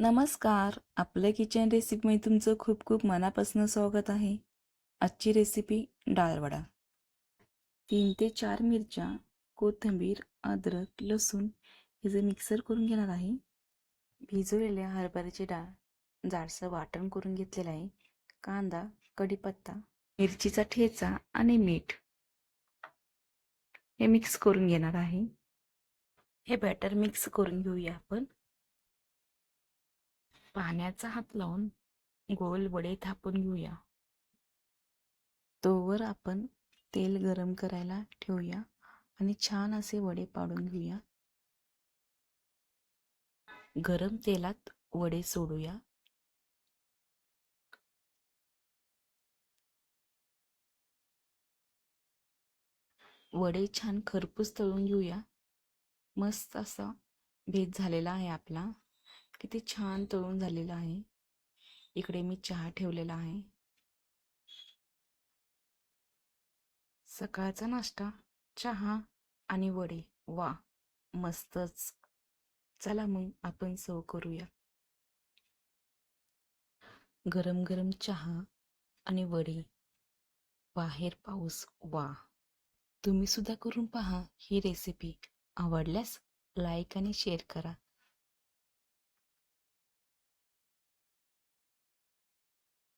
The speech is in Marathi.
नमस्कार. आपल्या किचन रेसिपीमध्ये तुमचं खूप खूप मनापासून स्वागत आहे. आजची रेसिपी डाळवडा. तीन ते चार मिरच्या कोथिंबीर अद्रक लसूण हे जे मिक्सर करून घेणार आहे भिजवलेल्या हरभऱ्याची डाळ जाडसं वाटण करून घेतलेलं आहे कांदा कढीपत्ता मिरचीचा ठेचा आणि मीठ हे मिक्स करून घेणार आहे. हे बॅटर मिक्स करून घेऊया आपण. पाण्याचा हात लावून गोल वडे थापून घेऊया. तोवर आपण तेल गरम करायला ठेवूया आणि छान असे वडे पाडून घेऊया. गरम तेलात वडे सोडूया. वडे छान खरपूस तळून घेऊया. मस्त असा भेद झालेला आहे आपला. किती छान तळून झालेला आहे. इकडे मी चहा ठेवलेला आहे. सकाळचा नाश्ता चहा आणि वडे. वा मस्तच. चला मग आपण सव करूया. गरम गरम चहा आणि वडे. बाहेर पाऊस. वा. तुम्ही सुद्धा करून पहा ही रेसिपी. आवडल्यास लाईक आणि शेअर करा.